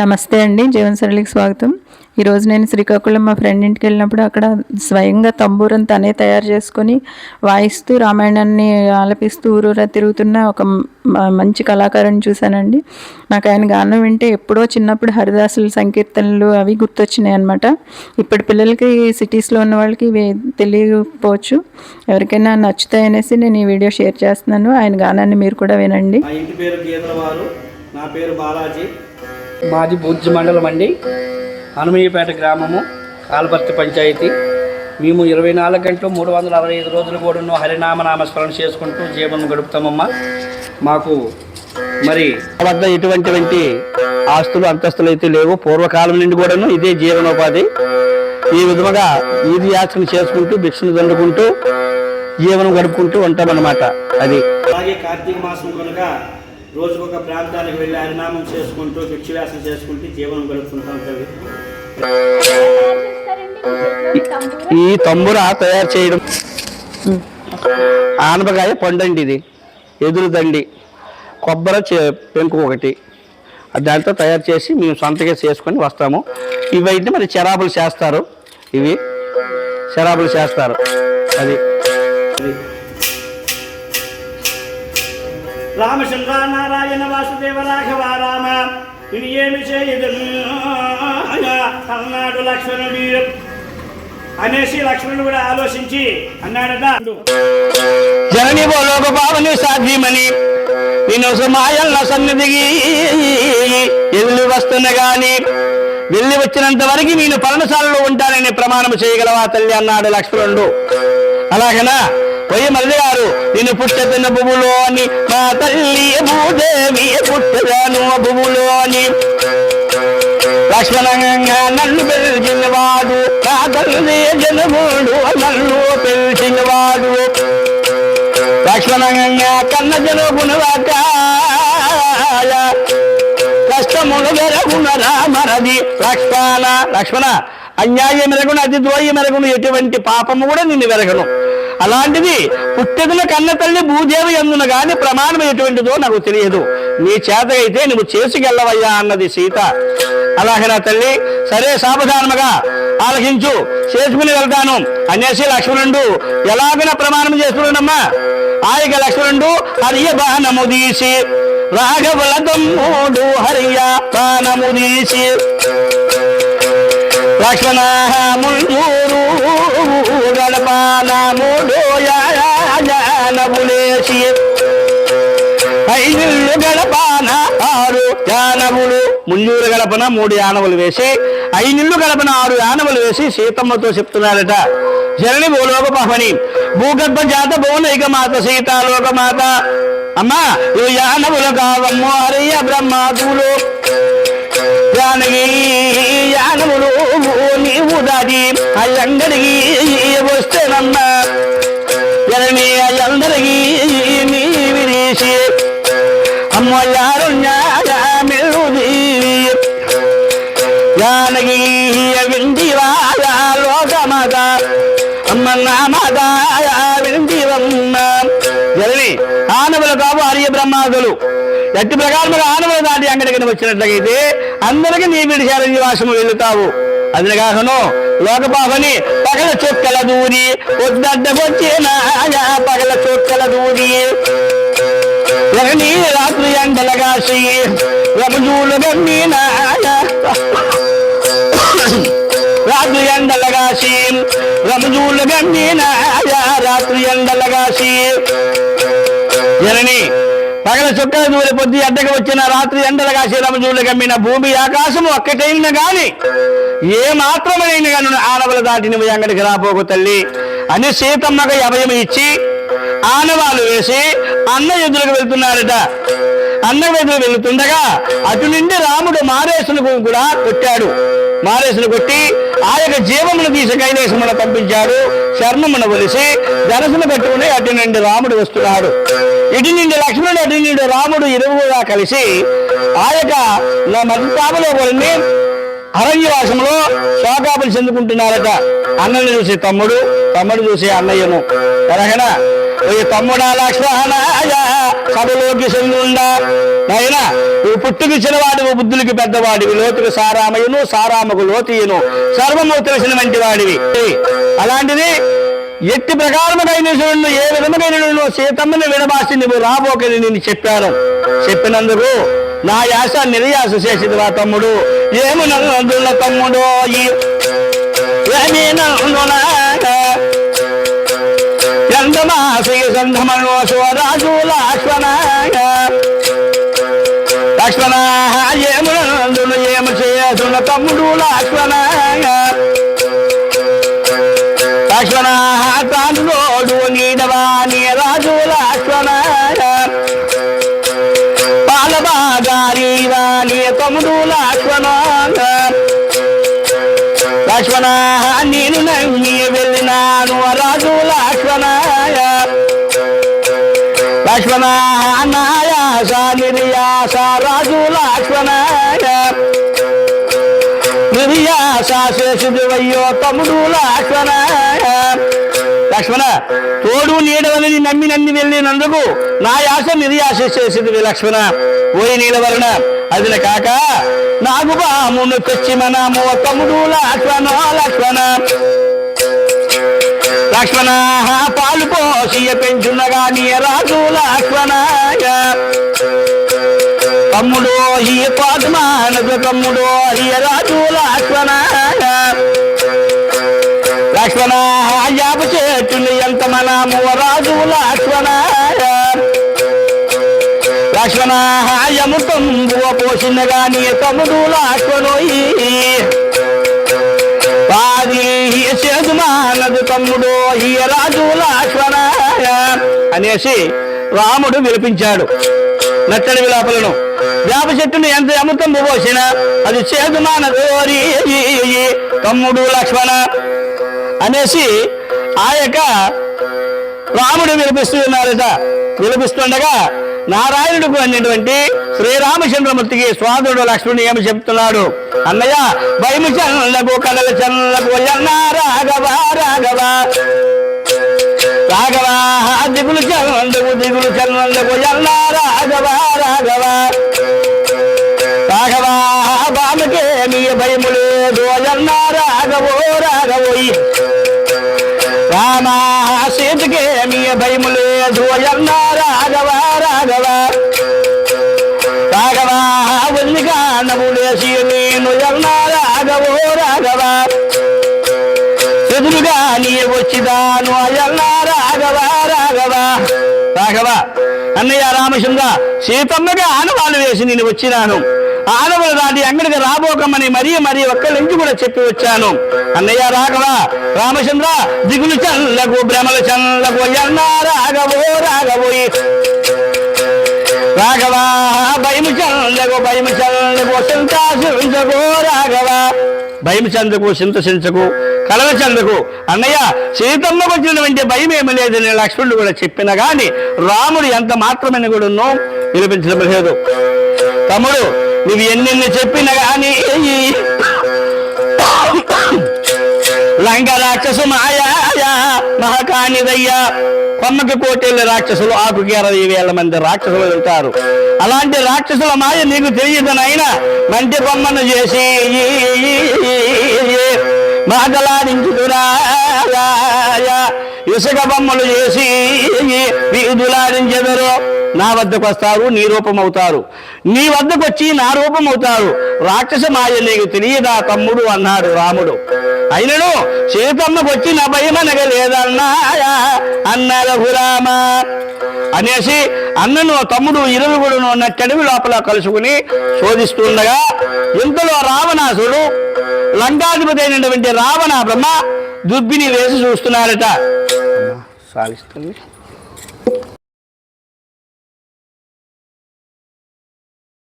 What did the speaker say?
నమస్తే అండి జీవన్ సరళికి స్వాగతం. ఈరోజు నేను శ్రీకాకుళం మా ఫ్రెండ్ ఇంటికి వెళ్ళినప్పుడు అక్కడ స్వయంగా తంబూరం తనే తయారు చేసుకొని వాయిస్తూ రామాయణాన్ని ఆలపిస్తూ ఊరూరా తిరుగుతున్న ఒక మంచి కళాకారుని చూశానండి. నాకు ఆయన గానం వింటే ఎప్పుడో చిన్నప్పుడు హరిదాసుల సంకీర్తనలు అవి గుర్తొచ్చినాయి అనమాట ఇప్పటి పిల్లలకి సిటీస్లో ఉన్న వాళ్ళకి ఇవి తెలియకపోవచ్చు. ఎవరికైనా నచ్చుతాయనేసి నేను ఈ వీడియో షేర్ చేస్తున్నాను. ఆయన గానాన్ని మీరు కూడా వినండి. నా పేరు బాలాజీ. మాది బూర్జి మండలం అండి. హనుమయ్యపేట గ్రామము కాలపర్తి పంచాయతీ. మేము ఇరవై నాలుగు గంటలు మూడు వందల అరవై ఐదు రోజులు కూడా హరినామ నామస్మరణ చేసుకుంటూ జీవనం గడుపుతామమ్మా. మాకు మరి వద్ద ఎటువంటివంటి ఆస్తులు అంతస్తులు అయితే లేవు. పూర్వకాలం నుండి కూడాను ఇదే జీవనోపాధి. ఈ విధముగా వీధి యాచన చేసుకుంటూ భిక్షను దండుకుంటూ జీవనం గడుపుకుంటూ ఉంటామన్నమాట. అది. అలాగే కార్తీక మాసం కనుక రోజుకొక ప్రాంతానికి వెళ్ళి హరినామం చేసుకుంటూ భిక్షవ్యాసం చేసుకుంటూ జీవనం గడుపుకుంటాం తల్లి. ఈ తంబుర తయారు చేయడం. ఆనపకాయ పండండి ఇది ఎదురు దండి. కొబ్బరి చే- పెంకు ఒకటి. దాంతో తయారు చేసి మేము సొంతగా చేసుకొని వస్తాము. ఇవైతే మరి శరాబులు చేస్తారు. ఇవి శరాబులు చేస్తారు. అది రామచంద్ర నారాయణ వాసుదేవ రాఘవ రామ. ఇది ఏమి చేయదు అన్నాడు లక్ష్మణుడు అనేసి లక్ష్మణుడు కూడా ఆలోచించి అన్నాడట. జనని బోలోక పావని సాధ్యమని నేను మాయల్ల సన్నిధికి ఎదురు వస్తున్న గాని వెళ్ళి వచ్చినంత వరకు నేను పర్ణశాలలో ఉంటానని ప్రమాణం చేయగలవా తల్లి అన్నాడు లక్ష్మణుడు. అలాగనా? పోయి మల్లి గారు నేను పుట్టతిన భూములో అని మా తల్లి భూదేవి పుట్టగాను భూములో అని లక్ష్మణంగా నన్ను పిలిచినవాడు నా తల్లి జనముడు నన్ను పిలిచినవాడు లక్ష్మణంగా కన్న జనగుణవాక కష్టములు వెరగుణ రామరది లక్ష్మణ లక్ష్మణ అన్యాయం మెరగును అతి ద్వయం మెరగును ఎటువంటి పాపము కూడా నిన్ను వెరగను అలాంటిది పుట్టెదుల కన్న తల్లి భూదేవి ఎందున గాని ప్రమాణం ఎటువంటిదో నాకు తెలియదు. నీ అయితే నువ్వు చేసుకెళ్ళవయ్యా అన్నది సీత. అలాగే నా తల్లి సరే సావధానముగా ఆలకించు చేసుకుని వెళ్తాను. అనేసి లక్ష్మణుడు ఎలాగన ప్రమాణం చేసుకున్నాడమ్మా ఆయన లక్ష్మణుడు హరియ బాణము తీసి రాఘవుల తమ్ముడు హరియ బాణము తీసి లక్ష్మణ ముంజూరు గడపానముడు ఐదు గడపాన ఆరు యానవులు ముంజూరు గడపన మూడు యానవులు వేసి ఐనిళ్ళు గడపన ఆరు యానవులు వేసి సీతమ్మతో చెప్తున్నారట. జరణి భూలోక పహని భూగర్భ జాత భువనైక మాత సీతాలోక మాత. అమ్మా ఇవి యానములు కావమ్ము హరియ బ్రహ్మాదులు జానకి అయ్యందరికీ వస్తేనమ్మా జనని అయ్యందరికీ నీ విదేశీ అమ్మయారు యారు న్యాయమిల్లుది జానకి వింటివాయ లోకమాత. అమ్మ నామాత వింటివమ్మ జనని ఆనవులు కావు ఆర్య బ్రహ్మాదులు. ఎట్టి ప్రకారముగా ఆనవులు దాటి అంగడికి వచ్చినట్లయితే అందరికీ నీ విడిచార నివాసము వెళ్తావు. అది కాకను లోకపాపని పగల చుక్కల దూరి పొద్దడ్డకొచ్చిన పగల చుక్కల దూరి. జగనీ రాత్రి ఎండలగాసి రమజూలు గమ్మిన రాత్రి ఎండలగాసి రమజూలు గమ్మిన రాత్రి ఎండలగాసి జనని పగల చుక్కల దూరి పొద్దు అడ్డకి వచ్చిన రాత్రి ఎండలుగా శ్రీరామజూలు గమ్మిన భూమి ఆకాశము ఒక్కటైన గాని ఏ మాత్రమైన గాను ఆనవల దాటిన అంగడికి రాపోకు తల్లి. అని సీతమ్మకు అభయం ఇచ్చి ఆనవాలు వేసి అన్న ఎదురుకు వెళ్తున్నారట. అన్న వెళుతుండగా వెళ్తుండగా అటు నుండి రాముడు మారేసును కూడా కొట్టాడు. మారేసును కొట్టి ఆ యొక్క జీవమును తీసి కైలేశమున పంపించాడు. శర్మమును వలిసి ధనసును పెట్టుకుని అటు నుండి రాముడు వస్తున్నాడు. ఇటు నుండి లక్ష్మణుడు అటు నుండి రాముడు ఇరువుగా కలిసి ఆ యొక్క మధ్యతాపలో కొన్ని అరణ్యవాసంలో శోకాపులు చెందుకుంటున్నారట. అన్నని చూసి తమ్ముడు తమ్ముడు చూసి అన్నయ్యను. ఎలాగనా ఈ తమ్ముడా లక్ష్మణాయ సభలోకి చెందుండా. నాయన నువ్వు పుట్టుకిచ్చిన వాడివి బుద్ధులకి పెద్దవాడివి. లోతుకు సారామయును సారామకు లోతుయును. సర్వము తెలిసిన వంటి వాడివి. అలాంటిది ఎట్టి ప్రకారమైన ఏ విధముగైన సీతమ్మని విడబాసి నువ్వు రాబోకని నేను చెప్పాను. చెప్పినందుకు నా యాస నిర్యాస చేసింది వా తమ్ముడు. ఏమి నందుల తమ్ముడు ఈ నందున చందమాసి సంధమనో లక్ష్మణ లక్ష్మణ ఏమి నందును తమ్ముడు లక్ష్మణ లక్ష్మణ తాండ్రోడు నీడవాణి రాజు లక్ష్మణ పాలబాగారి రాణి తమ్ముడు లక్ష్మణ లక్ష్మణ నేను నమ్మి వెళ్ళినాను రాజు లక్ష్మణ లక్ష్మణ నాయాస నిర్యాస రాజు లక్ష్మణ నిర్యాస శేషుడివయ్యో తమ్ముడు లక్ష్మణ లక్ష్మణ తోడు నీడవని నమ్మి నన్ను వెళ్ళినందుకు నా యాస నిర్యాస చేసింది లక్ష్మణ. ఓయి నీలవరణ అది కాక నాకు బామును తెచ్చి మనము తమ్ముడు లక్ష్మణ లక్ష్మణ. లక్ష్మణ పాలు పోసి నీ రాజుల లక్ష్మణ తమ్ముడు ఈ పాదమానకు తమ్ముడు ఈ రాజుల లక్ష్మణ లక్ష్మణ యాప చెట్టుని ఎంత మనము రాజు లక్ష్మణ లక్ష్మణ యముతం పోసిన గాని తమ్ముడుల లక్ష్మణోయి పాది తమ్ముడో తమ్ముడు ఈ రాజు లక్ష్మణ అనేసి రాముడు విలిపించాడు. నచ్చడి విలాపలను. వేప చెట్టును ఎంత అమృతం పోసిన? అది చేతుమానదు తమ్ముడు లక్ష్మణ అనేసి ఆ యొక్క రాముడు వినిపిస్తూ ఉన్నాడట వినిపిస్తుండగా నారాయణుడికి అన్నటువంటి శ్రీరామచంద్రమూర్తికి స్వాదుడు లక్ష్మణుడు ఏమి చెప్తున్నాడు? అన్నయ్య భయము చల్లకు కడల చల్లకు రాఘవ రాఘవ. రాఘవ దిగులు చల్లందుకు దిగులు చల్లందుకు ఎన్న రాఘవా రాఘవా. రాఘవా బామకే నీ భయము లేదు ఎన్న రాఘవో రాఘవోయి. రామా సీతకే నీ భయము లేదు ఎన్న రాఘవా రాఘవా. రాఘవా వల్లిగా నవ్వులేసి నేను ఎన్న రాఘవో రాఘవా. ఎదురుగా నీ వచ్చిదాను ఎల్లా రాఘవ అన్నయ్య రామచంద్ర సీతమ్మగా ఆనవాళ్ళు వేసి నేను వచ్చినాను. ఆనవులు దాటి అంగడికి రాబోకమని మరీ మరీ ఒక్కరి కూడా చెప్పి వచ్చాను. అన్నయ్య రాఘవ రామచంద్ర దిగులు చల్లకు భ్రమలు చల్లకు ఎన్న రాఘవో రాఘవోయి రాఘవ భయము చల్లకు భయము చల్లకు సింతాసించకు రాఘవ. భయం చెందకు సింతసించకు కలవ చెందకు అన్నయ్య సీతమ్మకు వచ్చినటువంటి భయం ఏమి లేదని లక్ష్మణుడు కూడా చెప్పిన గాని రాముడు ఎంత మాత్రమైన కూడా వినిపించడం లేదు. తమ్ముడు నువ్వు ఎన్నెన్ని చెప్పినా గాని లంక రాక్షసు మాయా మహాకానిదయ్యా కొమ్మకి కోటేళ్ళ రాక్షసులు ఆకుకి అరవై వేల మంది రాక్షసులు వెళ్తారు అలాంటి రాక్షసుల మాయ నీకు తెలియదు నాయన. మంటి బొమ్మను చేసి మాటలాడించుకురా ఇసుక బొమ్మలు చేసి వీధులాడించెదరు. నా వద్దకు వస్తారు నీ రూపమవుతారు. నీ వద్దకు వచ్చి నా రూపమవుతారు. రాక్షస మాయ నీకు తెలియదా తమ్ముడు? అన్నాడు రాముడు. అయినను సీతమ్మకు వచ్చి నా భయమనగ లేదన్నా అన్న రఘురామ అనేసి అన్నను తమ్ముడు ఇరువుగుడును ఉన్న కడివి లోపల కలుసుకుని శోధిస్తుండగా ఇంతలో రావణాసుడు లంకాధిపతి అయినటువంటి రావణ బ్రహ్మ దుబ్బిని వేసి చూస్తున్నారట. సాగిస్తుంది